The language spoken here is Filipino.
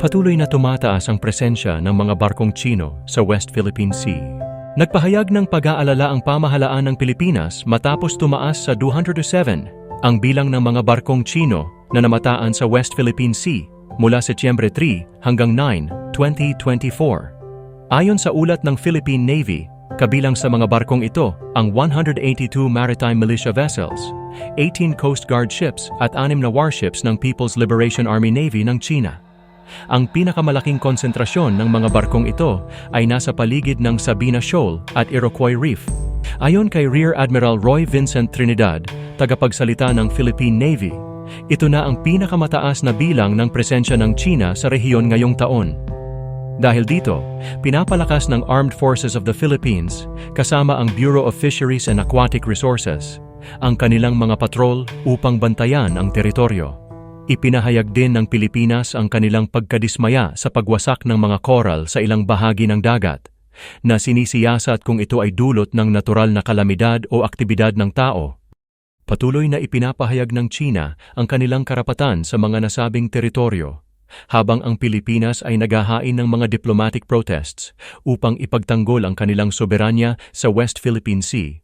Patuloy na tumataas ang presensya ng mga barkong Chino sa West Philippine Sea. Nagpahayag ng pag-aalala ang pamahalaan ng Pilipinas matapos tumaas sa 207 ang bilang ng mga barkong Chino na namataan sa West Philippine Sea mula Setyembre 3 hanggang 9, 2024. Ayon sa ulat ng Philippine Navy, kabilang sa mga barkong ito ang 182 maritime militia vessels, 18 Coast Guard ships at 6 na warships ng People's Liberation Army Navy ng China. Ang pinakamalaking konsentrasyon ng mga barkong ito ay nasa paligid ng Sabina Shoal at Iroquois Reef. Ayon kay Rear Admiral Roy Vincent Trinidad, tagapagsalita ng Philippine Navy, ito na ang pinakamataas na bilang ng presensya ng China sa rehiyon ngayong taon. Dahil dito, pinapalakas ng Armed Forces of the Philippines kasama ang Bureau of Fisheries and Aquatic Resources ang kanilang mga patrol upang bantayan ang teritoryo. Ipinahayag din ng Pilipinas ang kanilang pagkadismaya sa pagwasak ng mga coral sa ilang bahagi ng dagat na sinisiyasat kung ito ay dulot ng natural na kalamidad o aktibidad ng tao. Patuloy na ipinapahayag ng China ang kanilang karapatan sa mga nasabing teritoryo habang ang Pilipinas ay naghahain ng mga diplomatic protests upang ipagtanggol ang kanilang soberanya sa West Philippine Sea.